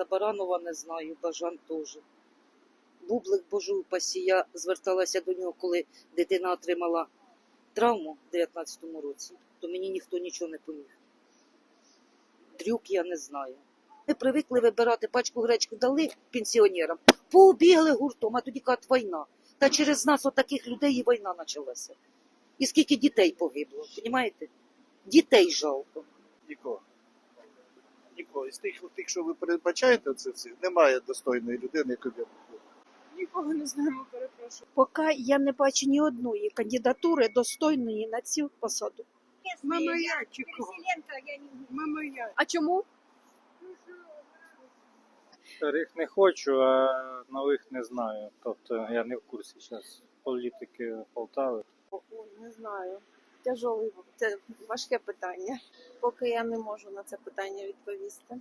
За Баранова не знаю, Бажан теж. Бублик Божу упасі, я зверталася до нього, коли дитина отримала травму в 19-му році, то мені ніхто нічого не поміг. Дрюк я не знаю. Ми привикли вибирати пачку гречку, дали пенсіонерам, поубігли гуртом, а тоді кажуть, війна. Та через нас, отаких людей, і війна почалася. І скільки дітей погибло, розумієте? Дітей жалко. Нікого. Нікого. Тих, тих, що ви передбачаєте, це всі, немає достойної людини, яку я був. Нікого не знаємо, перепрошую. Поки я не бачу ні одної кандидатури достойної на цю посаду. Мама я чекала. Мама я. А чому? Старих не хочу, а нових не знаю. Тобто я не в курсі зараз політики Полтави. Ой, не знаю. Тяжолий, це важке питання. Поки я не можу на це питання відповісти.